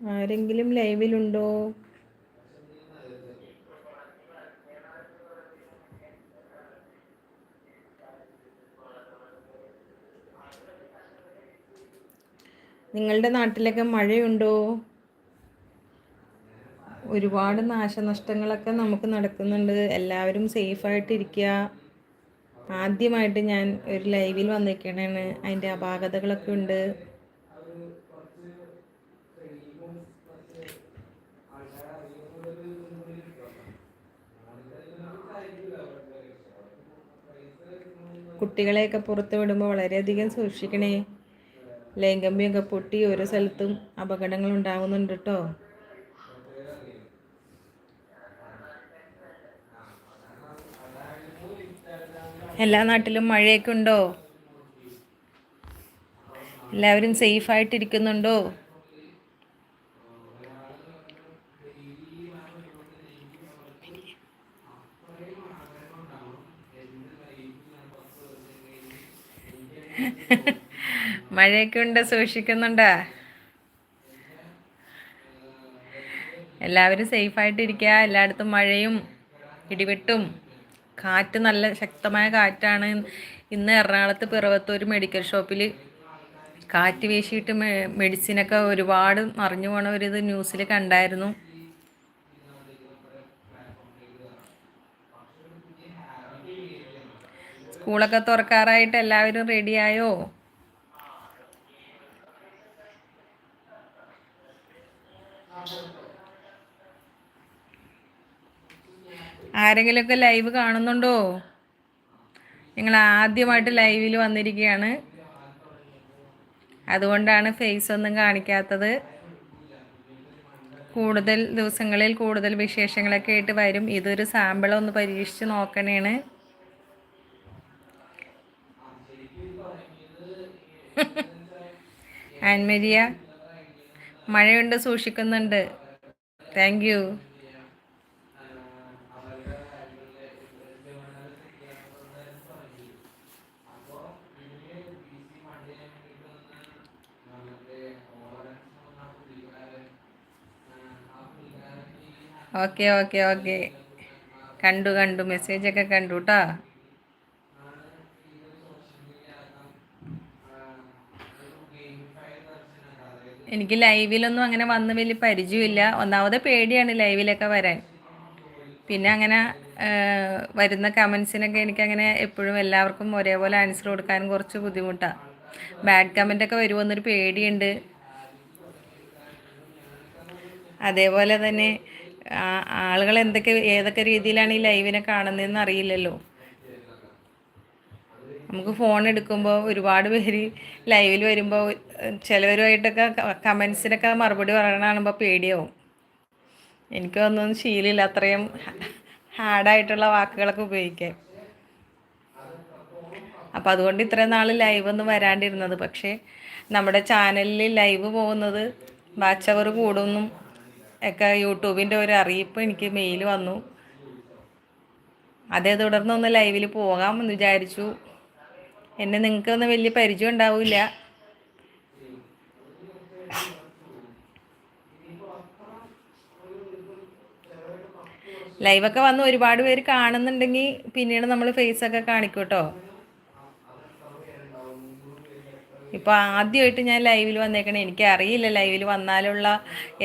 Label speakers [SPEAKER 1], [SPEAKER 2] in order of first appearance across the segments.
[SPEAKER 1] ആരെങ്കിലും ലൈവിലുണ്ടോ? നിങ്ങളുടെ നാട്ടിലൊക്കെ മഴയുണ്ടോ? ഒരുപാട് നാശനഷ്ടങ്ങളൊക്കെ നമുക്ക് നടക്കുന്നുണ്ട്. എല്ലാവരും സേഫായിട്ടിരിക്കുക ആദ്യമായിട്ട് ഞാൻ ഒരു ലൈവിൽ വന്നിരിക്കണേണ് അതിന്റെ അപാകതകളൊക്കെ ഉണ്ട്. കുട്ടികളെയൊക്കെ പുറത്ത് വിടുമ്പോൾ വളരെയധികം സൂക്ഷിക്കണേ. ലേങ്കമ്പിയൊക്കെ പൊട്ടി ഓരോ സ്ഥലത്തും അപകടങ്ങൾ ഉണ്ടാകുന്നുണ്ട് കേട്ടോ എല്ലാ നാട്ടിലും മഴയൊക്കെ ഉണ്ടോ? എല്ലാവരും സേഫായിട്ടിരിക്കുന്നുണ്ടോ മഴയൊക്കെ ഉണ്ട് സൂക്ഷിക്കുന്നുണ്ടാ. എല്ലാവരും സേഫായിട്ടിരിക്കുക. എല്ലായിടത്തും മഴയും ഇടിവെട്ടും. കാറ്റ് നല്ല ശക്തമായ കാറ്റാണ്. ഇന്ന് എറണാകുളത്ത് പിറവത്തൂർ മെഡിക്കൽ ഷോപ്പിൽ കാറ്റ് വീശിയിട്ട് മെഡിസിനൊക്കെ ഒരുപാട് മറിഞ്ഞു പോണ ഒരു ഇത് ന്യൂസിൽ കണ്ടായിരുന്നു. സ്കൂളൊക്കെ തുറക്കാറായിട്ട് എല്ലാവരും റെഡിയായോ ആരെങ്കിലുമൊക്കെ ലൈവ് കാണുന്നുണ്ടോ? നിങ്ങൾ ആദ്യമായിട്ട് ലൈവിൽ വന്നിരിക്കുകയാണ്. അതുകൊണ്ടാണ് ഫേസ് ഒന്നും കാണിക്കാത്തത്. കൂടുതൽ ദിവസങ്ങളിൽ കൂടുതൽ വിശേഷങ്ങളൊക്കെ ആയിട്ട് വരും. ഇതൊരു സാമ്പിൾ ഒന്ന് പരീക്ഷിച്ച് നോക്കണേണ്. ആൻമരിയ മഴയുണ്ട് സൂക്ഷിക്കുന്നുണ്ട്. Thank you okay okay okay കണ്ടു കണ്ടു. മെസ്സേജൊക്കെ കണ്ടു കേട്ടോ എനിക്ക് ലൈവിലൊന്നും അങ്ങനെ വന്ന് വലിയ പരിചയമില്ല. ഒന്നാമത് പേടിയാണ് ലൈവിലൊക്കെ വരാൻ. പിന്നെ അങ്ങനെ വരുന്ന കമൻസിനൊക്കെ എനിക്കങ്ങനെ എപ്പോഴും എല്ലാവർക്കും ഒരേപോലെ ആൻസർ കൊടുക്കാനും കുറച്ച് ബുദ്ധിമുട്ടാണ് ബാഡ് കമന്റൊക്കെ വരുമെന്നൊരു പേടിയുണ്ട്. അതേപോലെ തന്നെ ആളുകൾ എന്തൊക്കെ ഏതൊക്കെ രീതിയിലാണ് ഈ ലൈവിനെ കാണുന്നതെന്ന് അറിയില്ലല്ലോ. നമുക്ക് ഫോൺ എടുക്കുമ്പോൾ ഒരുപാട് പേര് ലൈവിൽ വരുമ്പോൾ ചിലവരുമായിട്ടൊക്കെ കമൻസിനൊക്കെ മറുപടി പറയണ പേടിയാവും. എനിക്കൊന്നും ശീലമില്ല അത്രയും ഹാർഡായിട്ടുള്ള വാക്കുകളൊക്കെ ഉപയോഗിക്കാൻ. അപ്പോൾ അതുകൊണ്ട് ഇത്രയും നാൾ ലൈവ് ഒന്നും വരാണ്ടിരുന്നത്. പക്ഷേ നമ്മുടെ ചാനലിൽ ലൈവ് പോകുന്നത് വാച്ചവർ കൂടുന്നു ഒക്കെ യൂട്യൂബിന്റെ ഒരു അറിയിപ്പ് എനിക്ക് മെയിൽ വന്നു. അതേ തുടർന്ന് ഒന്ന് ലൈവിൽ പോകാമെന്ന് വിചാരിച്ചു. എന്നെ നിങ്ങൾക്കൊന്നും വലിയ പരിചയം ഉണ്ടാവില്ല ലൈവൊക്കെ വന്ന് ഒരുപാട് പേര് കാണുന്നുണ്ടെങ്കിൽ പിന്നീട് നമ്മൾ ഫേസൊക്കെ കാണിക്കും കേട്ടോ ഇപ്പോൾ ആദ്യമായിട്ട് ഞാൻ ലൈവിൽ വന്നേക്കണേ. എനിക്ക് അറിയില്ല ലൈവിൽ വന്നാലുള്ള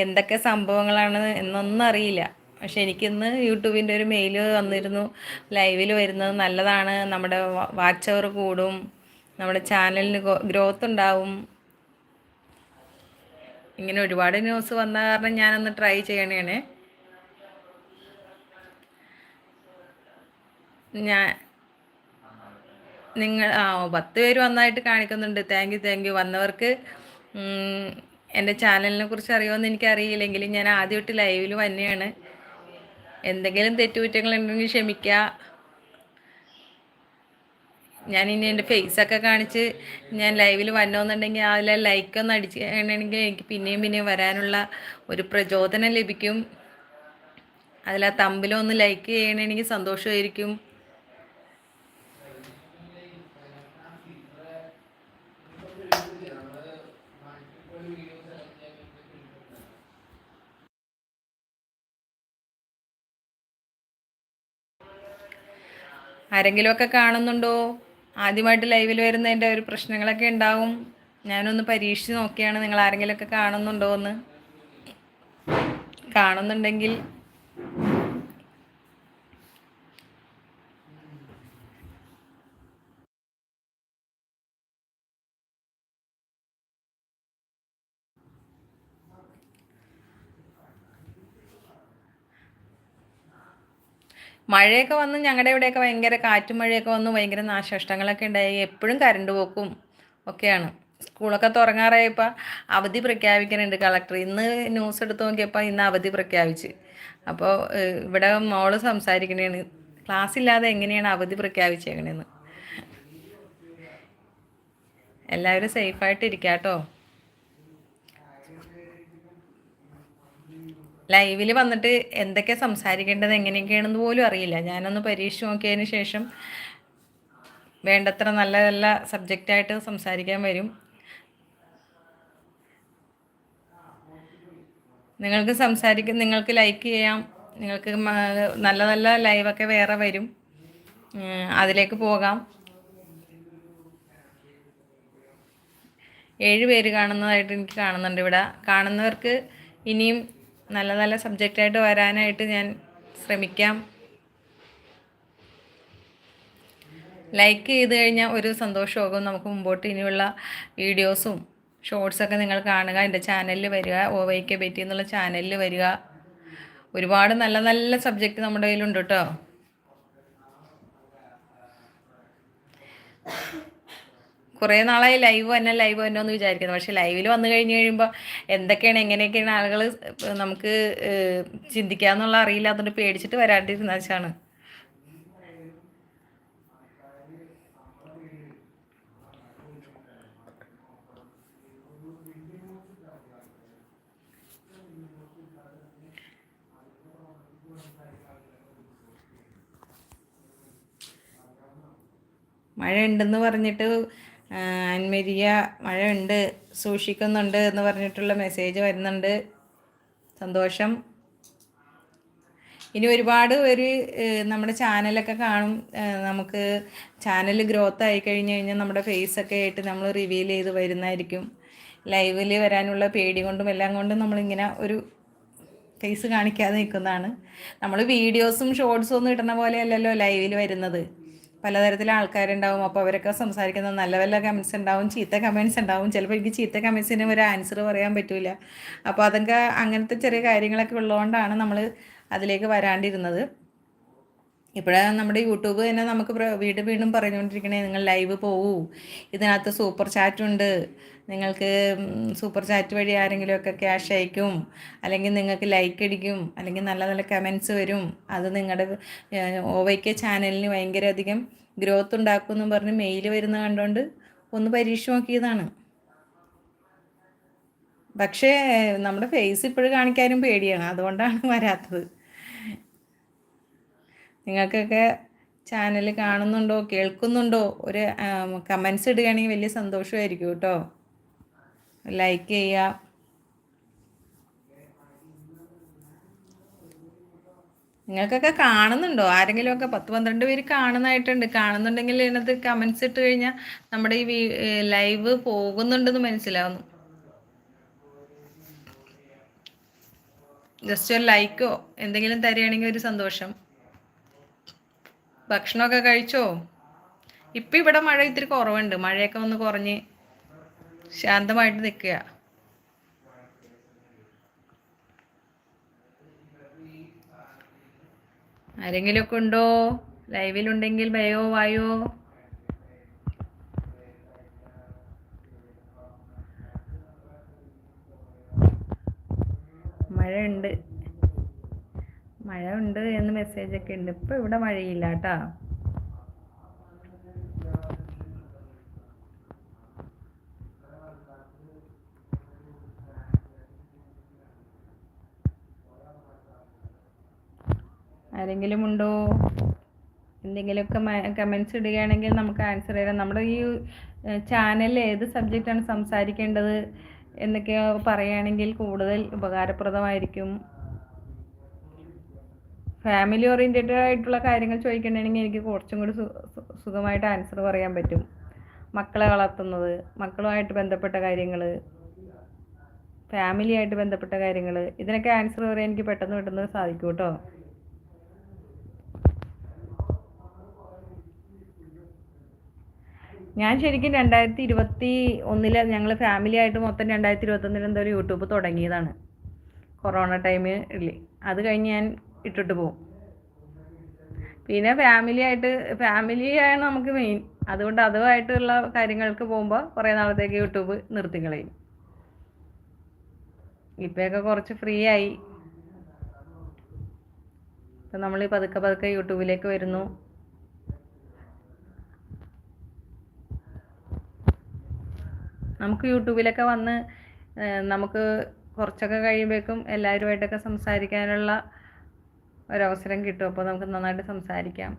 [SPEAKER 1] എന്തൊക്കെ സംഭവങ്ങളാണ് എന്നൊന്നും അറിയില്ല. പക്ഷെ എനിക്കിന്ന് യൂട്യൂബിന്റെ ഒരു മെയിൽ വന്നിരുന്നു. ലൈവിൽ വരുന്നത് നല്ലതാണ്. നമ്മുടെ വാച്ച് അവർ കൂടും. നമ്മുടെ ചാനലിന് ഗ്രോത്ത് ഉണ്ടാവും. ഇങ്ങനെ ഒരുപാട് ന്യൂസ് വന്ന കാരണം ഞാനൊന്ന് ട്രൈ ചെയ്യണേ ഞാൻ നിങ്ങൾ ആ പത്ത് പേര് വന്നായിട്ട് കാണിക്കുന്നുണ്ട്. Thank you thank you. വന്നവർക്ക് എന്റെ ചാനലിനെ കുറിച്ച് അറിയുമെന്ന് എനിക്കറിയില്ലെങ്കിലും ഞാൻ ആദ്യമായിട്ട് ലൈവിൽ തന്നെയാണ് എന്തെങ്കിലും തെറ്റുകുറ്റങ്ങൾ ഉണ്ടെങ്കിൽ ക്ഷമിക്കുക. ഞാൻ ഇനി എന്റെ ഫേസൊക്കെ കാണിച്ച് ഞാൻ ലൈവിൽ വന്നോന്നുണ്ടെങ്കിൽ അതിലെ ലൈക്ക് ഒന്ന് അടിച്ച് ചെയ്യണമെങ്കിൽ എനിക്ക് പിന്നെയും പിന്നെയും വരാനുള്ള ഒരു പ്രചോദനം ലഭിക്കും. അതിൽ ആ തമ്പിലൊന്ന് ലൈക്ക് ചെയ്യണമെങ്കിൽ സന്തോഷമായിരിക്കും. ആരെങ്കിലുമൊക്കെ കാണുന്നുണ്ടോ? ആദ്യമായിട്ട് ലൈവിൽ വരുന്നതിന്റെ ഒരു പ്രശ്നങ്ങളൊക്കെ ഉണ്ടാവും. ഞാനൊന്ന് പരീക്ഷിച്ച് നോക്കിയാണ് നിങ്ങൾ ആരെങ്കിലുമൊക്കെ കാണുന്നുണ്ടോ എന്ന്. കാണുന്നുണ്ടെങ്കിൽ മഴയൊക്കെ വന്ന് ഞങ്ങളുടെ ഇവിടെയൊക്കെ ഭയങ്കര കാറ്റും മഴയൊക്കെ വന്ന് ഭയങ്കര നാശനഷ്ടങ്ങളൊക്കെ ഉണ്ടായി. എപ്പോഴും കരണ്ട് പോക്കും ഒക്കെയാണ്. സ്കൂളൊക്കെ തുറങ്ങാറായപ്പോൾ അവധി പ്രഖ്യാപിക്കുന്നുണ്ട് കളക്ടർ. ഇന്ന് ന്യൂസ് എടുത്ത് നോക്കിയപ്പോൾ ഇന്ന് അവധി പ്രഖ്യാപിച്ച്. അപ്പോൾ ഇവിടെ മോൾ സംസാരിക്കണേണ്. ക്ലാസ് ഇല്ലാതെ എങ്ങനെയാണ് അവധി പ്രഖ്യാപിച്ചേക്കണേന്ന്. എല്ലാവരും സേഫായിട്ട് കേട്ടോ ലൈവിൽ വന്നിട്ട് എന്തൊക്കെ സംസാരിക്കേണ്ടത് എങ്ങനെയൊക്കെയാണെന്ന് പോലും അറിയില്ല. ഞാനൊന്ന് പരീക്ഷിച്ച് നോക്കിയതിന് ശേഷം വേണ്ടത്ര നല്ല നല്ല സബ്ജക്റ്റായിട്ട് സംസാരിക്കാൻ വരും. നിങ്ങൾക്ക് സംസാരിക്കും നിങ്ങൾക്ക് ലൈക്ക് ചെയ്യാം. നിങ്ങൾക്ക് നല്ല നല്ല ലൈവൊക്കെ വേറെ വരും. അതിലേക്ക് പോകാം. ഏഴ് പേര് കാണുന്നതായിട്ട് എനിക്ക് കാണുന്നുണ്ട് ഇവിടെ. കാണുന്നവർക്ക് ഇനിയും നല്ല നല്ല സബ്ജക്റ്റായിട്ട് വരാനായിട്ട് ഞാൻ ശ്രമിക്കാം. ലൈക്ക് ചെയ്ത് കഴിഞ്ഞാൽ ഒരു സന്തോഷമാകും. നമുക്ക് മുമ്പോട്ട് ഇനിയുള്ള വീഡിയോസും ഷോർട്സൊക്കെ നിങ്ങൾ കാണുക. എന്റെ ചാനലിൽ വരിക. ഓ കെ ബെറ്റി എന്നുള്ള ചാനലിൽ വരിക. ഒരുപാട് നല്ല നല്ല സബ്ജക്റ്റ് നമ്മുടെ കയ്യിലുണ്ട് കേട്ടോ കുറേ നാളായി ലൈവ് തന്നെ ലൈവ് തന്നെ എന്ന് വിചാരിക്കുന്നത് പക്ഷേ ലൈവിൽ വന്നു കഴിഞ്ഞ് കഴിയുമ്പോൾ എന്തൊക്കെയാണ് എങ്ങനെയൊക്കെയാണ് ആളുകൾ നമുക്ക് ചിന്തിക്കാന്നുള്ള അറിയില്ല അതുകൊണ്ട് പേടിച്ചിട്ട് വരാണ്ടിരുന്ന വെച്ചാണ്. മഴ ഉണ്ടെന്ന് പറഞ്ഞിട്ട് അൻമരിയ മഴയുണ്ട് സൂക്ഷിക്കുന്നുണ്ട് എന്ന് പറഞ്ഞിട്ടുള്ള മെസ്സേജ് വരുന്നുണ്ട്. സന്തോഷം. ഇനി ഒരുപാട് പേര് നമ്മുടെ ചാനലൊക്കെ കാണും. നമുക്ക് ചാനൽ ഗ്രോത്ത് ആയി കഴിഞ്ഞ് കഴിഞ്ഞാൽ നമ്മുടെ ഫേസൊക്കെ ആയിട്ട് നമ്മൾ റിവീൽ ചെയ്ത് വരുന്നതായിരിക്കും. ലൈവിൽ വരാനുള്ള പേടി കൊണ്ടും എല്ലാം കൊണ്ടും നമ്മളിങ്ങനെ ഒരു ഫേസ് കാണിക്കാതെ നിൽക്കുന്നതാണ്. നമ്മൾ വീഡിയോസും ഷോർട്സും ഒന്നും ഇടുന്ന പോലെയല്ലല്ലോ ലൈവിൽ വരുന്നത്. പലതരത്തിലെ ആൾക്കാരുണ്ടാവും. അപ്പോൾ അവരൊക്കെ സംസാരിക്കുന്ന നല്ല നല്ല കമൻസ് ഉണ്ടാവും ചീത്ത കമൻസ് ഉണ്ടാവും. ചിലപ്പോൾ എനിക്ക് ചീത്ത കമൻസിനും ഒരു ആൻസർ പറയാൻ പറ്റില്ല അപ്പോൾ അതൊക്കെ അങ്ങനത്തെ ചെറിയ കാര്യങ്ങളൊക്കെ ഉള്ളതുകൊണ്ടാണ് നമ്മൾ അതിലേക്ക് വരാണ്ടിരുന്നത്. ഇപ്പോഴാണ് നമ്മുടെ യൂട്യൂബ് തന്നെ നമുക്ക് വീണ്ടും വീണ്ടും പറഞ്ഞുകൊണ്ടിരിക്കണേ നിങ്ങൾ ലൈവ് പോകൂ ഇതിനകത്ത് സൂപ്പർ ചാറ്റുണ്ട് നിങ്ങൾക്ക് സൂപ്പർ ചാറ്റ് വഴി ആരെങ്കിലുമൊക്കെ ക്യാഷ് അയക്കും. അല്ലെങ്കിൽ നിങ്ങൾക്ക് ലൈക്ക് അടിക്കും. അല്ലെങ്കിൽ നല്ല നല്ല കമൻസ് വരും. അത് നിങ്ങളുടെ ഓവയ്ക്ക് ചാനലിന് ഭയങ്കര അധികം ഗ്രോത്ത് ഉണ്ടാക്കും എന്ന് പറഞ്ഞ് മെയിൽ വരുന്ന കണ്ടുകൊണ്ട് ഒന്ന് പരീക്ഷ നോക്കിയതാണ്. പക്ഷേ നമ്മുടെ ഫേസ് ഇപ്പോഴും കാണിക്കാനും പേടിയാണ്. അതുകൊണ്ടാണ് വരാത്തത്. നിങ്ങൾക്കൊക്കെ ചാനൽ കാണുന്നുണ്ടോ കേൾക്കുന്നുണ്ടോ? ഒരു കമൻസ് ഇടുകയാണെങ്കിൽ വലിയ സന്തോഷമായിരിക്കും കേട്ടോ. ലൈക്ക് ചെയ്യുക. നിങ്ങൾക്കൊക്കെ കാണുന്നുണ്ടോ? ആരെങ്കിലുമൊക്കെ പത്ത് പന്ത്രണ്ട് പേര് കാണുന്നതായിട്ടുണ്ട്. കാണുന്നുണ്ടെങ്കിൽ ഇതിനകത്ത് കമൻസ് ഇട്ട് കഴിഞ്ഞാൽ നമ്മുടെ ഈ ലൈവ് പോകുന്നുണ്ടെന്ന് മനസ്സിലാവുന്നു. ജസ്റ്റ് ഒരു ലൈക്കോ എന്തെങ്കിലും തരികയാണെങ്കിൽ ഒരു സന്തോഷം. ഭക്ഷണമൊക്കെ കഴിച്ചോ? ഇപ്പം ഇവിടെ മഴ ഇത്തിരി കുറവുണ്ട്. മഴയൊക്കെ ഒന്ന് കുറഞ്ഞ് ശാന്തമായിട്ട് നിൽക്കുക. ആരെങ്കിലുമൊക്കെ ഉണ്ടോ? ലൈവിലുണ്ടെങ്കിൽ ഭയോ വായോ? മഴയുണ്ട്. മഴ ഉണ്ട് എന്ന് മെസ്സേജ് ഒക്കെ ഉണ്ട്. ഇപ്പൊ ഇവിടെ മഴയില്ല കേട്ടാ. ആരെങ്കിലും ഉണ്ടോ? എന്തെങ്കിലുമൊക്കെ കമൻസ് ഇടുകയാണെങ്കിൽ നമുക്ക് ആൻസർ ചെയ്യാം. നമ്മുടെ ഈ ചാനലിൽ ഏത് സബ്ജക്റ്റാണ് സംസാരിക്കേണ്ടത് എന്നൊക്കെ പറയുകയാണെങ്കിൽ കൂടുതൽ ഉപകാരപ്രദമായിരിക്കും. ഫാമിലി ഓറിയന്റഡ് ആയിട്ടുള്ള കാര്യങ്ങൾ ചോദിക്കണമെങ്കിൽ എനിക്ക് കുറച്ചും കൂടി സുഖമായിട്ട് ആൻസർ പറയാൻ പറ്റും. മക്കളെ വളർത്തുന്നത് മക്കളുമായിട്ട് ബന്ധപ്പെട്ട കാര്യങ്ങൾ ഫാമിലിയായിട്ട് ബന്ധപ്പെട്ട കാര്യങ്ങൾ ഇതിനൊക്കെ ആൻസർ പറയാൻ എനിക്ക് പെട്ടെന്ന് പെട്ടെന്ന് സാധിക്കും കേട്ടോ. ഞാൻ ശരിക്കും രണ്ടായിരത്തി ഇരുപത്തി ഒന്നിൽ ഞങ്ങൾ ഫാമിലി ആയിട്ട് മൊത്തം രണ്ടായിരത്തി ഇരുപത്തൊന്നിൽ എന്തോ യൂട്യൂബ് തുടങ്ങിയതാണ്. കൊറോണ ടൈമിൽ അത് കഴിഞ്ഞ് ഞാൻ ഇട്ടിട്ട് പോകും പിന്നെ ഫാമിലി ആയിട്ട് ഫാമിലിയാണ് നമുക്ക് മെയിൻ അതുകൊണ്ട് അതുമായിട്ടുള്ള കാര്യങ്ങൾക്ക് പോകുമ്പോൾ കുറേ നാളത്തേക്ക് യൂട്യൂബ് നിർത്തി കളയും. ഇപ്പോഴൊക്കെ കുറച്ച് ഫ്രീ ആയി. ഇപ്പൊ നമ്മൾ പതുക്കെ പതുക്കെ യൂട്യൂബിലേക്ക് വരുന്നു. നമുക്ക് യൂട്യൂബിലൊക്കെ വന്ന് നമുക്ക് കുറച്ചൊക്കെ കഴിയുമ്പോഴേക്കും എല്ലാവരുമായിട്ടൊക്കെ സംസാരിക്കാനുള്ള ഒരവസരം കിട്ടും. അപ്പോൾ നമുക്ക് നന്നായിട്ട് സംസാരിക്കാം.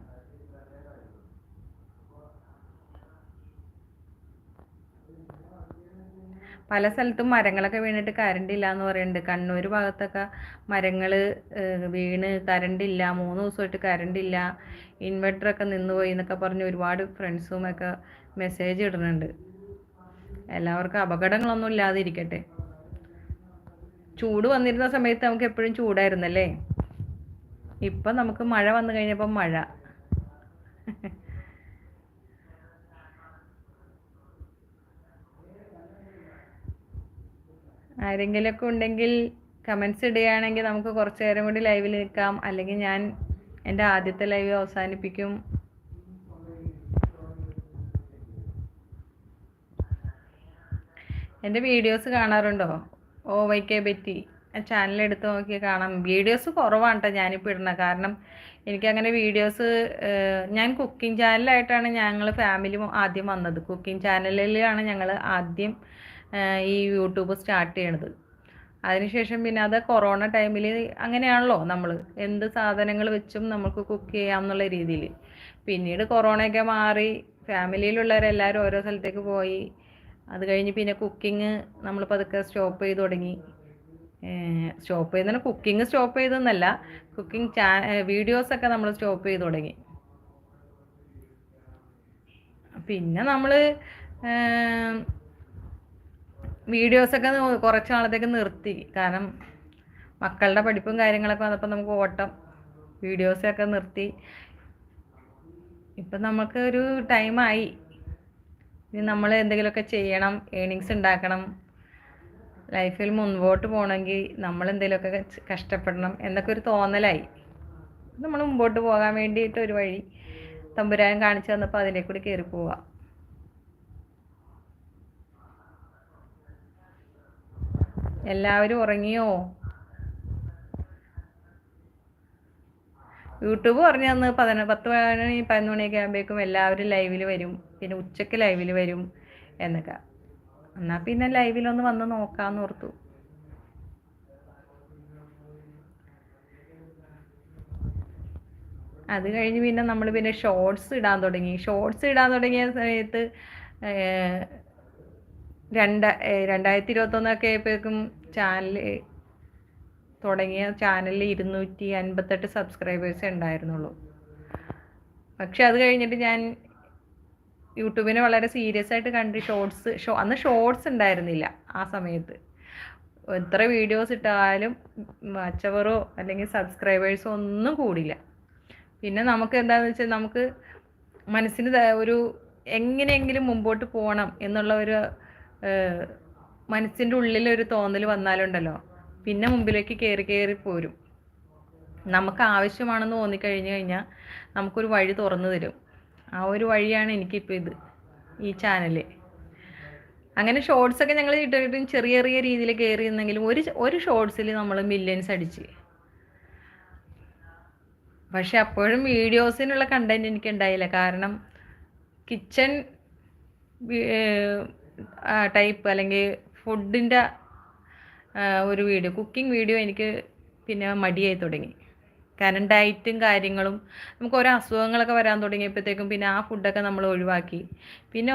[SPEAKER 1] പല സ്ഥലത്തും മരങ്ങളൊക്കെ വീണിട്ട് കറണ്ട് ഇല്ല എന്ന് പറയുന്നുണ്ട് കണ്ണൂർ ഭാഗത്തൊക്കെ മരങ്ങൾ വീണ് കറണ്ട് ഇല്ല. മൂന്ന് ദിവസമായിട്ട് കറണ്ട് ഇല്ല. ഇൻവെർട്ടറൊക്കെ നിന്നുപോയി എന്നൊക്കെ പറഞ്ഞ് ഒരുപാട് ഫ്രണ്ട്സും ഒക്കെ മെസ്സേജ് ഇടുന്നുണ്ട്. എല്ലാവർക്കും അപകടങ്ങളൊന്നും ഇല്ലാതിരിക്കട്ടെ. ചൂട് വന്നിരുന്ന സമയത്ത് നമുക്ക് എപ്പോഴും ചൂടായിരുന്നല്ലേ? ഇപ്പം നമുക്ക് മഴ വന്നു കഴിഞ്ഞപ്പോൾ മഴ. ആരെങ്കിലും ഒക്കെ ഉണ്ടെങ്കിൽ കമൻസ് ഇടുകയാണെങ്കിൽ നമുക്ക് കുറച്ച് നേരം കൂടി ലൈവിൽ നിൽക്കാം. അല്ലെങ്കിൽ ഞാൻ എന്റെ ആദ്യത്തെ ലൈവ് അവസാനിപ്പിക്കും. എന്റെ വീഡിയോസ് കാണാറുണ്ടോ? O Y K Betty. Channel എടുത്ത് നോക്കി കാണാം. വീഡിയോസ് കുറവാണ് കേട്ടോ ഞാനിപ്പോൾ ഇടുന്നത്. കാരണം എനിക്കങ്ങനെ വീഡിയോസ് ഞാൻ കുക്കിംഗ് ചാനലായിട്ടാണ് ഞങ്ങൾ ഫാമിലി ആദ്യം വന്നത്. കുക്കിംഗ് ചാനലിലാണ് ഞങ്ങൾ ആദ്യം ഈ യൂട്യൂബ് സ്റ്റാർട്ട് ചെയ്യണത്. അതിനുശേഷം പിന്നെ അത് കൊറോണ ടൈമിൽ അങ്ങനെയാണല്ലോ നമ്മൾ എന്ത് സാധനങ്ങൾ വെച്ചും നമുക്ക് കുക്ക് ചെയ്യാം എന്നുള്ള രീതിയിൽ പിന്നീട് കൊറോണയൊക്കെ മാറി ഫാമിലിയിലുള്ളവരെല്ലാവരും ഓരോ സ്ഥലത്തേക്ക് പോയി. അത് കഴിഞ്ഞ് പിന്നെ കുക്കിംഗ് നമ്മൾ പതുക്കെ സ്റ്റോപ്പ് ചെയ്ത് തുടങ്ങി. സ്റ്റോപ്പ് ചെയ്തതിന് കുക്കിംഗ് സ്റ്റോപ്പ് ചെയ്തെന്നല്ല കുക്കിംഗ് ചാ വീഡിയോസൊക്കെ നമ്മൾ സ്റ്റോപ്പ് ചെയ്ത് തുടങ്ങി. പിന്നെ നമ്മൾ വീഡിയോസൊക്കെ കുറച്ച് നാളത്തേക്ക് നിർത്തി. കാരണം മക്കളുടെ പഠിപ്പും കാര്യങ്ങളൊക്കെ വന്നപ്പോൾ നമുക്ക് ഓട്ടം വീഡിയോസൊക്കെ നിർത്തി. ഇപ്പം നമുക്ക് ഒരു ടൈമായി ഇനി നമ്മൾ എന്തെങ്കിലുമൊക്കെ ചെയ്യണം ഏണിങ്സ് ഉണ്ടാക്കണം. ലൈഫിൽ മുൻപോട്ട് പോകണമെങ്കിൽ നമ്മൾ എന്തെങ്കിലുമൊക്കെ കഷ്ടപ്പെടണം എന്നൊക്കെ ഒരു തോന്നലായി. നമ്മൾ മുമ്പോട്ട് പോകാൻ വേണ്ടിയിട്ട് ഒരു വഴി തമ്പുരാൻ കാണിച്ചു തന്നപ്പോൾ അതിലെ കൂടി കയറി പോവുക. എല്ലാവരും ഉറങ്ങിയോ? യൂട്യൂബ് പറഞ്ഞു തന്ന് പതിന പത്ത് മണി പതിനൊന്ന് മണിയൊക്കെ ആകുമ്പോഴേക്കും എല്ലാവരും ലൈവിൽ വരും. പിന്നെ ഉച്ചയ്ക്ക് ലൈവിൽ വരും എന്നൊക്കെ. എന്നാൽ പിന്നെ ലൈവിലൊന്ന് വന്ന് നോക്കാന്ന് ഓർത്തു. അത് കഴിഞ്ഞ് പിന്നെ നമ്മൾ പിന്നെ ഷോർട്സ് ഇടാൻ തുടങ്ങി. ഷോർട്സ് ഇടാൻ തുടങ്ങിയ സമയത്ത് രണ്ട രണ്ടായിരത്തി ഇരുപത്തൊന്നൊക്കെ ആയപ്പോഴേക്കും ചാനൽ തുടങ്ങിയ ചാനലിൽ ഇരുന്നൂറ്റി അൻപത്തെട്ട് സബ്സ്ക്രൈബേഴ്സേ ഉണ്ടായിരുന്നുള്ളൂ. പക്ഷെ അത് കഴിഞ്ഞിട്ട് ഞാൻ യൂട്യൂബിനെ വളരെ സീരിയസ് ആയിട്ട് കണ്ട് ഷോർട്സ് ഷോ അന്ന് ഷോർട്സ് ഉണ്ടായിരുന്നില്ല ആ സമയത്ത്. എത്ര വീഡിയോസ് ഇട്ടാലും വാച്ചവറോ അല്ലെങ്കിൽ സബ്സ്ക്രൈബേഴ്സോ ഒന്നും കൂടില്ല. പിന്നെ നമുക്ക് എന്താണെന്ന് വെച്ചാൽ നമുക്ക് മനസ്സിന് ഒരു എങ്ങനെയെങ്കിലും മുമ്പോട്ട് പോകണം എന്നുള്ള ഒരു മനസ്സിന്റെ ഉള്ളിലൊരു തോന്നൽ വന്നാലുണ്ടല്ലോ. പിന്നെ മുമ്പിലേക്ക് കയറി കയറി പോരും. നമുക്ക് ആവശ്യമാണെന്ന് തോന്നിക്കഴിഞ്ഞു കഴിഞ്ഞാൽ നമുക്കൊരു വഴി തുറന്നു തരും. ആ ഒരു വഴിയാണ് എനിക്കിപ്പോൾ ഇത് ഈ ചാനൽ അങ്ങനെ ഷോർട്സ് ഒക്കെ ഞങ്ങൾ ഇട്ടിട്ടും ചെറിയ ചെറിയ രീതിയിൽ കയറി നിന്നെങ്കിലും ഒരു ഒരു ഷോർട്സിൽ നമ്മൾ മില്യൻസ് അടിച്ച്. പക്ഷെ അപ്പോഴും വീഡിയോസിനുള്ള കണ്ടന്റ് എനിക്ക് ഉണ്ടായില്ല കാരണം കിച്ചൺ ടൈപ്പ് അല്ലെങ്കിൽ ഫുഡിന്റെ ഒരു വീഡിയോ കുക്കിംഗ് വീഡിയോ എനിക്ക് പിന്നെ മടിയായി തുടങ്ങി. കാരണം ഡയറ്റും കാര്യങ്ങളും നമുക്ക് ഓരോ അസുഖങ്ങളൊക്കെ വരാൻ തുടങ്ങിയപ്പോഴത്തേക്കും പിന്നെ ആ ഫുഡൊക്കെ നമ്മൾ ഒഴിവാക്കി. പിന്നെ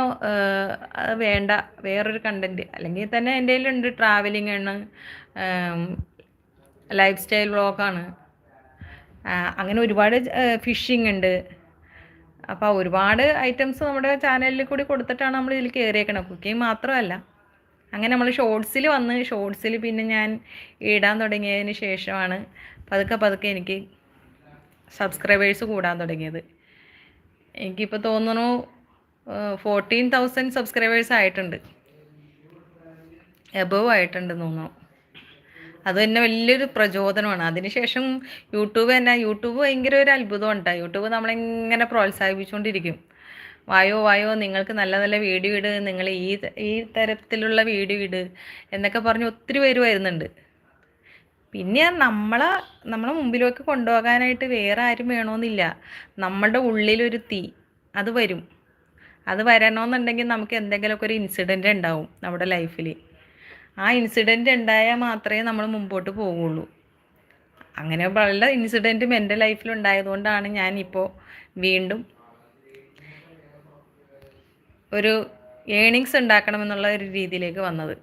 [SPEAKER 1] അത് വേണ്ട വേറൊരു കണ്ടന്റ് അല്ലെങ്കിൽ തന്നെ എന്റെ കയ്യിലുണ്ട് ട്രാവലിംഗ് ആണ് ലൈഫ് സ്റ്റൈൽ വ്ളോഗാണ് അങ്ങനെ ഒരുപാട് ഫിഷിംഗ് ഉണ്ട്. അപ്പോൾ ഒരുപാട് ഐറ്റംസ് നമ്മുടെ ചാനലിൽ കൂടി കൊടുത്തിട്ടാണ് നമ്മൾ ഇതിൽ കയറിയേക്കണം കുക്കിംഗ് മാത്രമല്ല. അങ്ങനെ നമ്മൾ ഷോർട്സിൽ വന്ന് ഷോർട്സിൽ പിന്നെ ഞാൻ ഇടാൻ തുടങ്ങിയതിന് ശേഷമാണ് പതുക്കെ പതുക്കെ എനിക്ക് സബ്സ്ക്രൈബേഴ്സ് കൂടാൻ തുടങ്ങിയത്. എനിക്കിപ്പോൾ തോന്നുന്നു ഫോർട്ടീൻ തൗസൻഡ് സബ്സ്ക്രൈബേഴ്സ് ആയിട്ടുണ്ട്. എബവ് ആയിട്ടുണ്ട് തോന്നുന്നു. അത് തന്നെ വലിയൊരു പ്രചോദനമാണ്. അതിനുശേഷം യൂട്യൂബ് തന്നെ യൂട്യൂബ് ഭയങ്കര ഒരു അത്ഭുതം ഉണ്ട് യൂട്യൂബ് നമ്മളിങ്ങനെ പ്രോത്സാഹിപ്പിച്ചുകൊണ്ടിരിക്കും വായോ വായോ നിങ്ങൾക്ക് നല്ല നല്ല വീഡിയോ ഇട് നിങ്ങൾ ഈ ഈ തരത്തിലുള്ള വീഡിയോ ഇട് എന്നൊക്കെ പറഞ്ഞ് ഒത്തിരി പേര് വരുന്നുണ്ട്. പിന്നെ നമ്മളെ നമ്മളെ മുമ്പിലേക്ക് കൊണ്ടുപോകാനായിട്ട് വേറെ ആരും വേണമെന്നില്ല നമ്മളുടെ ഉള്ളിലൊരു തീ അത് വരും. അത് വരണമെന്നുണ്ടെങ്കിൽ നമുക്ക് എന്തെങ്കിലുമൊക്കെ ഒരു ഇൻസിഡന്റ് ഉണ്ടാവും നമ്മുടെ ലൈഫിൽ ആ ഇൻസിഡന്റ് ഉണ്ടായാൽ മാത്രമേ നമ്മൾ മുമ്പോട്ട് പോവുള്ളൂ. അങ്ങനെ പല ഇൻസിഡന്റും എന്റെ ലൈഫിൽ ഉണ്ടായതുകൊണ്ടാണ് ഞാനിപ്പോൾ വീണ്ടും ഒരു ഏണിങ്സ് ഉണ്ടാക്കണമെന്നുള്ള ഒരു രീതിയിലേക്ക് വന്നത്.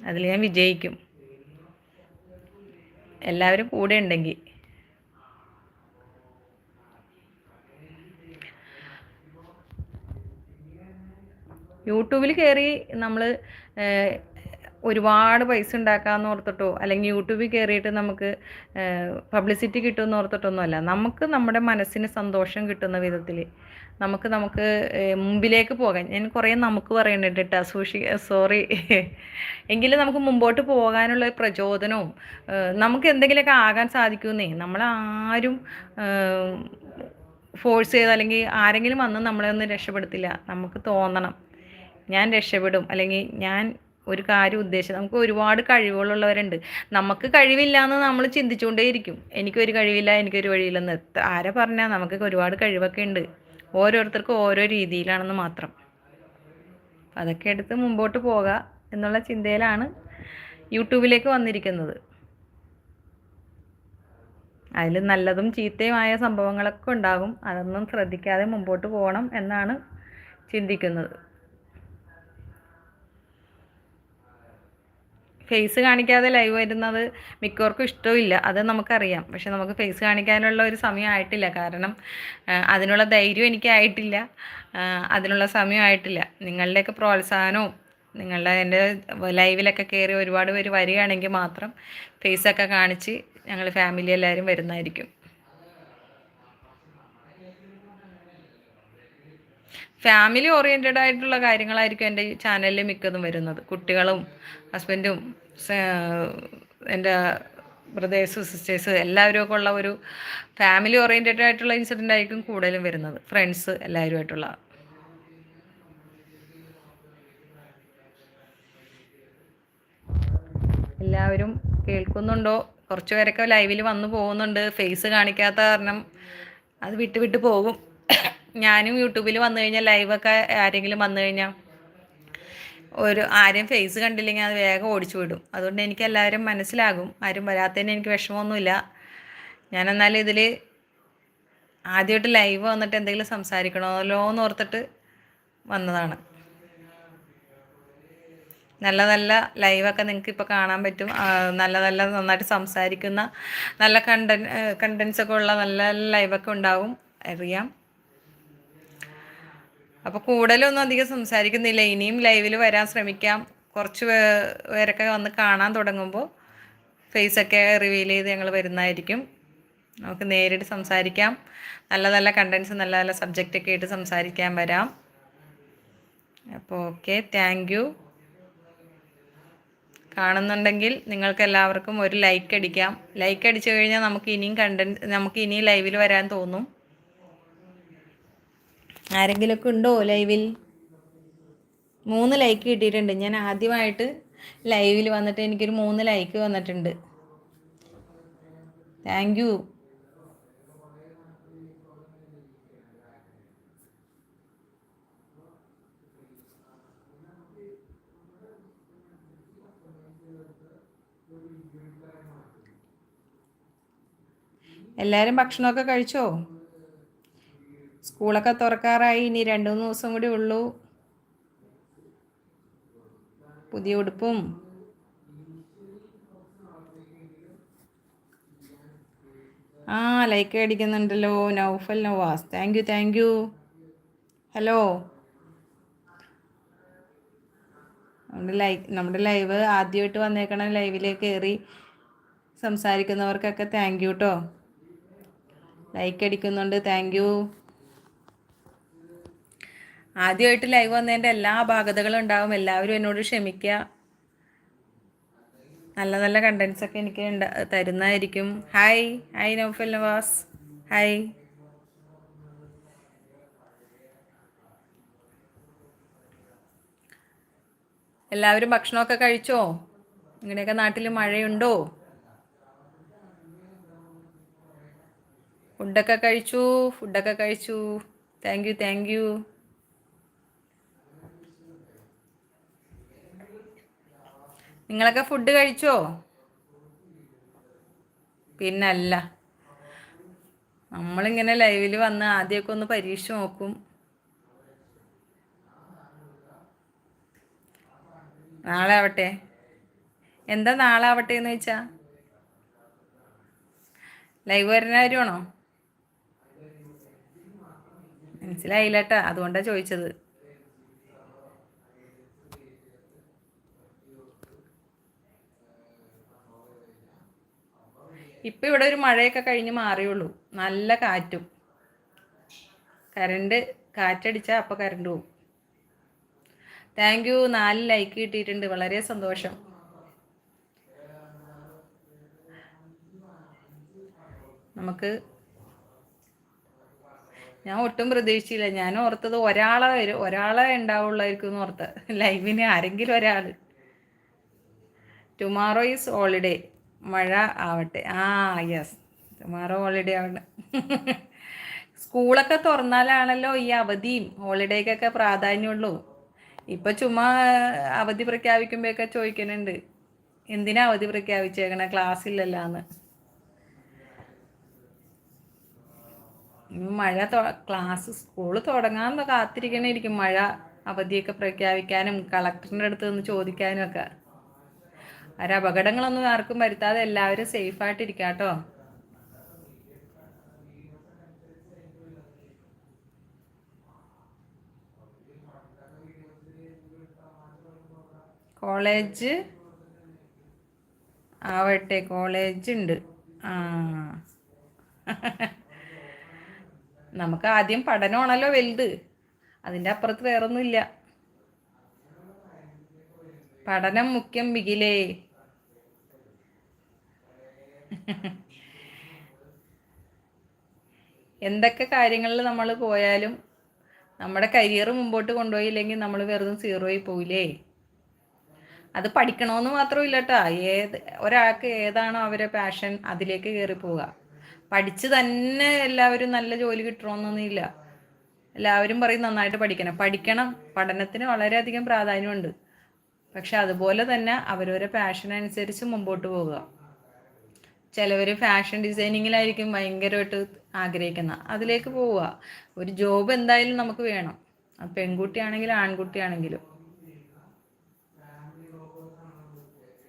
[SPEAKER 1] അതിൽ ഞാൻ വിജയിക്കും. എല്ലാവരും കൂടെ ഉണ്ടെങ്കിൽ യൂട്യൂബിൽ കയറി നമ്മൾ ഒരുപാട് പൈസ ഉണ്ടാക്കാമെന്ന് ഓർത്തിട്ടോ അല്ലെങ്കിൽ യൂട്യൂബിൽ കയറിയിട്ട് നമുക്ക് പബ്ലിസിറ്റി കിട്ടുമെന്ന് ഓർത്തിട്ടൊന്നുമല്ല. നമുക്ക് നമ്മുടെ മനസ്സിന് സന്തോഷം കിട്ടുന്ന വിധത്തിൽ നമുക്ക് നമുക്ക് മുമ്പിലേക്ക് പോകാൻ. ഞാൻ കുറേ നമുക്ക് പറയുന്നുണ്ട് കേട്ടോ സൂക്ഷി സോറി. എങ്കിലും നമുക്ക് മുമ്പോട്ട് പോകാനുള്ള പ്രചോദനവും നമുക്ക് എന്തെങ്കിലുമൊക്കെ ആകാൻ സാധിക്കുമെന്നേ. നമ്മളാരും ഫോഴ്സ് ചെയ്ത് അല്ലെങ്കിൽ ആരെങ്കിലും വന്ന് നമ്മളെ ഒന്നും രക്ഷപ്പെടുത്തില്ല. നമുക്ക് തോന്നണം. ഞാൻ രക്ഷപ്പെടും. അല്ലെങ്കിൽ ഞാൻ ഒരു കാര്യം ഉദ്ദേശിച്ചത് നമുക്ക് ഒരുപാട് കഴിവുകളുള്ളവരുണ്ട്. നമുക്ക് കഴിവില്ല എന്ന് നമ്മൾ ചിന്തിച്ചുകൊണ്ടേയിരിക്കും. എനിക്കൊരു കഴിവില്ല എനിക്കൊരു വഴിയില്ലെന്ന്. ആരെ പറഞ്ഞാൽ നമുക്ക് ഒരുപാട് കഴിവൊക്കെ ഉണ്ട്. ഓരോരുത്തർക്കും ഓരോ രീതിയിലാണെന്ന് മാത്രം. അതൊക്കെ എടുത്ത് മുമ്പോട്ട് പോകുക എന്നുള്ള ചിന്തയിലാണ് യൂട്യൂബിലേക്ക് വന്നിരിക്കുന്നത്. അതിൽ നല്ലതും ചീത്തയുമായ സംഭവങ്ങളൊക്കെ ഉണ്ടാകും. അതൊന്നും ശ്രദ്ധിക്കാതെ മുമ്പോട്ട് പോകണം എന്നാണ് ചിന്തിക്കുന്നത്. ഫേസ് കാണിക്കാതെ ലൈവ് വരുന്നത് മിക്കവർക്കും ഇഷ്ടമില്ല അത് നമുക്കറിയാം. പക്ഷെ നമുക്ക് ഫേസ് കാണിക്കാനുള്ള ഒരു സമയമായിട്ടില്ല കാരണം അതിനുള്ള ധൈര്യം എനിക്കായിട്ടില്ല അതിനുള്ള സമയമായിട്ടില്ല നിങ്ങളുടെയൊക്കെ പ്രോത്സാഹനവും നിങ്ങളുടെ എന്റെ ലൈവിലൊക്കെ കയറി ഒരുപാട് പേര് വരികയാണെങ്കിൽ മാത്രം ഫേസൊക്കെ കാണിച്ച് ഞങ്ങൾ ഫാമിലി എല്ലാവരും വരുന്നതായിരിക്കും. ഫാമിലി ഓറിയന്റഡ് ആയിട്ടുള്ള കാര്യങ്ങളായിരിക്കും എന്റെ ചാനലിൽ മിക്കതും വരുന്നത്. കുട്ടികളും ഹസ്ബൻഡും എന്റെ ബ്രദേഴ്സ് സിസ്റ്റേഴ്സ് എല്ലാവരും ഒക്കെ ഉള്ള ഒരു ഫാമിലി ഓറിയന്റഡ് ആയിട്ടുള്ള ഇൻസിഡന്റ് ആയിരിക്കും കൂടുതലും വരുന്നത്. ഫ്രണ്ട്സ് എല്ലാവരുമായിട്ടുള്ള. എല്ലാവരും കേൾക്കുന്നുണ്ടോ? കുറച്ച് പേരൊക്കെ ലൈവിൽ വന്നു പോകുന്നുണ്ട്. ഫേസ് കാണിക്കാത്ത കാരണം അത് വിട്ട് വിട്ട് പോകും. ഞാനും യൂട്യൂബിൽ വന്നു കഴിഞ്ഞാൽ ലൈവൊക്കെ ആരെങ്കിലും വന്നു കഴിഞ്ഞാൽ ഒരു ആരും ഫേസ് കണ്ടില്ലെങ്കിൽ അത് വേഗം ഓടിച്ചു വിടും. അതുകൊണ്ട് എനിക്ക് എല്ലാവരും മനസ്സിലാകും. ആരും വരാത്തതിന് എനിക്ക് വിഷമമൊന്നുമില്ല. ഞാനെന്നാലും ഇതിൽ ആദ്യമായിട്ട് ലൈവ് വന്നിട്ട് എന്തെങ്കിലും സംസാരിക്കണമല്ലോ എന്ന് ഓർത്തിട്ട് വന്നതാണ്. നല്ല നല്ല ലൈവൊക്കെ നിങ്ങൾക്ക് ഇപ്പോൾ കാണാൻ പറ്റും. നല്ല നല്ല നന്നായിട്ട് സംസാരിക്കുന്ന നല്ല കണ്ടൻ കണ്ടൻസൊക്കെ ഉള്ള നല്ല നല്ല ലൈവൊക്കെ ഉണ്ടാവും. അറിയാം. അപ്പോൾ കൂടുതലൊന്നും അധികം സംസാരിക്കുന്നില്ല. ഇനിയും ലൈവിൽ വരാൻ ശ്രമിക്കാം. കുറച്ച് പേരൊക്കെ വന്ന് കാണാൻ തുടങ്ങുമ്പോൾ ഫേസ് ഒക്കെ റിവീൽ ചെയ്ത് ഞങ്ങൾ വരുന്നതായിരിക്കും. നമുക്ക് നേരിട്ട് സംസാരിക്കാം. നല്ല നല്ല കണ്ടൻസ് നല്ല നല്ല സബ്ജക്റ്റൊക്കെ ആയിട്ട് സംസാരിക്കാൻ വരാം. അപ്പോൾ ഓക്കെ താങ്ക് യു കാണുന്നുണ്ടെങ്കിൽ നിങ്ങൾക്ക് എല്ലാവർക്കും ഒരു ലൈക്ക് അടിക്കാം. ലൈക്ക് അടിച്ചു കഴിഞ്ഞാൽ നമുക്ക് ഇനിയും കണ്ടന്റ് നമുക്ക് ഇനിയും ലൈവിൽ വരാൻ തോന്നും. ആരെങ്കിലുമൊക്കെ ഉണ്ടോ ലൈവിൽ? മൂന്ന് ലൈക്ക് കിട്ടിയിട്ടുണ്ട്. ഞാൻ ആദ്യമായിട്ട് ലൈവിൽ വന്നിട്ട് എനിക്കൊരു മൂന്ന് ലൈക്ക് വന്നിട്ടുണ്ട്. താങ്ക് യു എല്ലാവരും ഭക്ഷണമൊക്കെ കഴിച്ചോ? സ്കൂളൊക്കെ തുറക്കാറായി. ഇനി രണ്ട് മൂന്ന് ദിവസം കൂടി ഉള്ളൂ. പുതിയ ഉടുപ്പും. ആ like അടിക്കുന്നുണ്ടല്ലോ. Naufal Nawaz. Thank you thank you hello നമ്മുടെ ലൈക്ക് നമ്മുടെ ലൈവ് ആദ്യമായിട്ട് വന്നേക്കണ ലൈവിലേക്ക് കയറി സംസാരിക്കുന്നവർക്കൊക്കെ താങ്ക് യു കേട്ടോ ലൈക്ക് അടിക്കുന്നുണ്ട്. താങ്ക് യു ആദ്യമായിട്ട് ലൈവ് വന്നതിന്റെ എല്ലാ അപാകതകളും ഉണ്ടാവും. എല്ലാവരും എന്നോട് ക്ഷമിക്കുക. നല്ല നല്ല കണ്ടൻസ് ഒക്കെ എനിക്ക് തരുന്നതായിരിക്കും. Hi hi Naufal Nawaz hi എല്ലാവരും ഭക്ഷണമൊക്കെ കഴിച്ചോ? ഇങ്ങനെയൊക്കെ നാട്ടിൽ മഴയുണ്ടോ? ഫുഡൊക്കെ കഴിച്ചു ഫുഡൊക്കെ കഴിച്ചു. താങ്ക് യു താങ്ക് യു നിങ്ങളൊക്കെ ഫുഡ് കഴിച്ചോ? പിന്നല്ല. നമ്മളിങ്ങനെ ലൈവിൽ വന്ന് ആദ്യമൊക്കെ ഒന്ന് പരീക്ഷ നോക്കും. നാളെ ആവട്ടെ എന്താ നാളെ ആവട്ടെ എന്ന് വെച്ചാ ലൈവ് വരുന്ന കാര്യമാണോ? മനസ്സിലായില്ല കേട്ടാ അതുകൊണ്ടാണ് ചോദിച്ചത്. ഇപ്പം ഇവിടെ ഒരു മഴയൊക്കെ കഴിഞ്ഞ് മാറിയുള്ളൂ. നല്ല കാറ്റും. കരണ്ട് കാറ്റടിച്ചാൽ അപ്പോൾ കരണ്ട് പോവും. Thank you. നാല് ലൈക്ക് കിട്ടിയിട്ടുണ്ട്. വളരെ സന്തോഷം. നമുക്ക് ഞാൻ ഒട്ടും പ്രതീക്ഷിച്ചില്ല. ഞാൻ ഓർത്തത് ഒരാളെ വരും ഒരാളെ ഉണ്ടാവുള്ളായിരിക്കും എന്ന് ഓർത്ത്. ലൈവിന് ആരെങ്കിലും ഒരാൾ ടുമാറോ ഈസ് ഹോളിഡേ മഴ ആവട്ടെ. ആ യെസ് ടുമാറോ ഹോളിഡേ ആവട്ടെ. സ്കൂളൊക്കെ തുറന്നാലാണല്ലോ ഈ അവധിയും. ഹോളിഡേക്കൊക്കെ പ്രാധാന്യമുള്ളൂ. ഇപ്പം ചുമ്മാ അവധി പ്രഖ്യാപിക്കുമ്പോഴൊക്കെ ചോദിക്കുന്നുണ്ട് എന്തിനാ അവധി പ്രഖ്യാപിച്ചേക്കണ? ക്ലാസ് ഇല്ലല്ലാന്ന്. മഴ ക്ലാസ് സ്കൂൾ തുടങ്ങാൻ കാത്തിരിക്കണേയിരിക്കും മഴ. അവധിയൊക്കെ പ്രഖ്യാപിക്കാനും കളക്ടറിന്റെ അടുത്ത് നിന്ന് ചോദിക്കാനും ഒക്കെ. അപകടങ്ങളൊന്നും ആർക്കും വരുത്താതെ എല്ലാവരും സേഫായിട്ടിരിക്കുക കേട്ടോ കോളേജ് ആവട്ടെ കോളേജ് ഉണ്ട്. ആ. നമുക്ക് ആദ്യം പഠനമാണല്ലോ വലുത്. അതിന്റെ അപ്പുറത്ത് വേറൊന്നുമില്ല. പഠനം മുഖ്യം ബിഗിലേ എന്തൊക്കെ കാര്യങ്ങളിൽ നമ്മൾ പോയാലും നമ്മുടെ കരിയർ മുമ്പോട്ട് കൊണ്ടുപോയില്ലെങ്കിൽ നമ്മൾ വെറുതെ സീറോയിൽ പോയില്ലേ അത് പഠിക്കണമെന്ന് മാത്രമില്ല കേട്ടോ ഏത് ഒരാൾക്ക് ഏതാണോ അവരെ പാഷൻ അതിലേക്ക് കയറി പോവുക. പഠിച്ച് തന്നെ എല്ലാവരും നല്ല ജോലി കിട്ടണമെന്നൊന്നുമില്ല. എല്ലാവരും പറയും നന്നായിട്ട് പഠിക്കണം. പഠിക്കണം. പഠനത്തിന് വളരെയധികം പ്രാധാന്യമുണ്ട്. പക്ഷെ അതുപോലെ തന്നെ അവരവരെ പാഷൻ അനുസരിച്ച് മുമ്പോട്ട് പോവുക. ചിലവർ ഫാഷൻ ഡിസൈനിങ്ങിലായിരിക്കും ഭയങ്കരമായിട്ട് ആഗ്രഹിക്കുന്ന. അതിലേക്ക് പോവുക. ഒരു ജോബ് എന്തായാലും നമുക്ക് വേണം. ആ പെൺകുട്ടിയാണെങ്കിലും ആൺകുട്ടിയാണെങ്കിലും.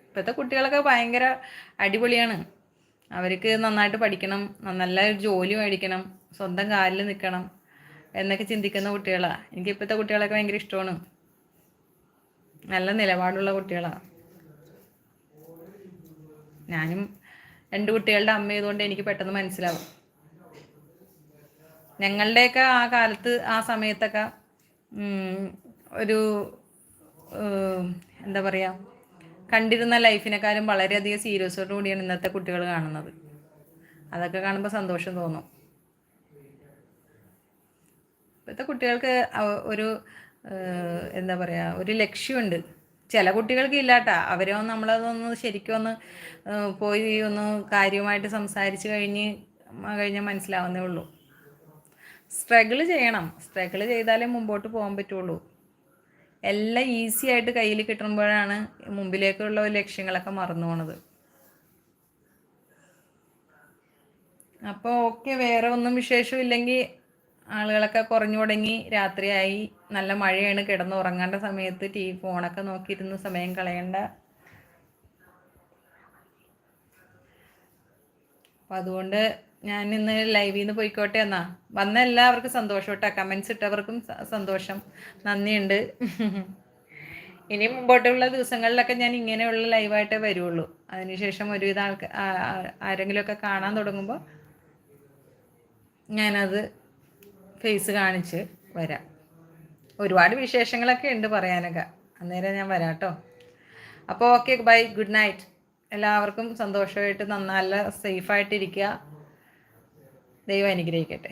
[SPEAKER 1] ഇപ്പോഴത്തെ കുട്ടികളൊക്കെ ഭയങ്കര അടിപൊളിയാണ്. അവർക്ക് നന്നായിട്ട് പഠിക്കണം നല്ല ജോലി മേടിക്കണം സ്വന്തം കാലിൽ നിൽക്കണം എന്നൊക്കെ ചിന്തിക്കുന്ന കുട്ടികളാണ് എനിക്ക് ഇപ്പോഴത്തെ കുട്ടികളൊക്കെ ഭയങ്കര ഇഷ്ടമാണ്. നല്ല നിലപാടുള്ള കുട്ടികളാണ് ഞാനും രണ്ട് കുട്ടികളുടെ അമ്മ ചെയ്തുകൊണ്ട് എനിക്ക് പെട്ടെന്ന് മനസ്സിലാവും. ഞങ്ങളുടെയൊക്കെ ആ കാലത്ത് ആ സമയത്തൊക്കെ ഒരു എന്താ പറയുക കണ്ടിരുന്ന ലൈഫിനെക്കാളും വളരെയധികം സീരിയസോട് കൂടിയാണ് ഇന്നത്തെ കുട്ടികൾ കാണുന്നത്. അതൊക്കെ കാണുമ്പോൾ സന്തോഷം തോന്നും. ഇപ്പോഴത്തെ കുട്ടികൾക്ക് ഒരു എന്താ പറയുക ഒരു ലക്ഷ്യമുണ്ട്. ചില കുട്ടികൾക്ക് ഇല്ലാട്ടാ. അവരെ ഒന്ന് നമ്മളതൊന്ന് ശരിക്കും ഒന്ന് പോയി ഒന്ന് കാര്യമായിട്ട് സംസാരിച്ച് കഴിഞ്ഞ് കഴിഞ്ഞാൽ മനസ്സിലാവുന്നേ ഉള്ളൂ. സ്ട്രഗിൾ ചെയ്യണം. സ്ട്രഗിൾ ചെയ്താലേ മുമ്പോട്ട് പോകാൻ പറ്റുള്ളൂ. എല്ലാം ഈസി ആയിട്ട് കയ്യിൽ കിട്ടുമ്പോഴാണ് മുമ്പിലേക്കുള്ള ലക്ഷ്യങ്ങളൊക്കെ മറന്നു പോണത്. അപ്പോൾ ഓക്കെ വേറെ ഒന്നും വിശേഷമില്ലെങ്കിൽ ആളുകളൊക്കെ കുറഞ്ഞു തുടങ്ങി രാത്രിയായി. നല്ല മഴയാണ്. കിടന്ന് ഉറങ്ങേണ്ട സമയത്ത് ടി വി ഫോണൊക്കെ നോക്കിയിരുന്ന് സമയം കളയണ്ട. അപ്പം അതുകൊണ്ട് ഞാൻ ഇന്ന് ലൈവിൽ നിന്ന് പോയിക്കോട്ടെ എന്നാ. വന്ന എല്ലാവർക്കും സന്തോഷം കേട്ടോ. കമൻസ് ഇട്ടവർക്കും സന്തോഷം. നന്ദിയുണ്ട്. ഇനി മുമ്പോട്ടുള്ള ദിവസങ്ങളിലൊക്കെ ഞാൻ ഇങ്ങനെയുള്ള ലൈവായിട്ടേ വരുള്ളൂ. അതിനുശേഷം ഒരുവിധ ആൾക്ക് ആരെങ്കിലുമൊക്കെ കാണാൻ തുടങ്ങുമ്പോൾ ഞാനത് ഫേസ് കാണിച്ച് വരാം. ഒരുപാട് വിശേഷങ്ങളൊക്കെ ഉണ്ട് പറയാനൊക്കെ. അന്നേരം ഞാൻ വരാം കേട്ടോ. അപ്പോൾ ഓക്കെ ബൈ ഗുഡ് നൈറ്റ് എല്ലാവർക്കും സന്തോഷമായിട്ട് നന്നല്ല സേഫായിട്ടിരിക്കുക ദൈവം അനുഗ്രഹിക്കട്ടെ.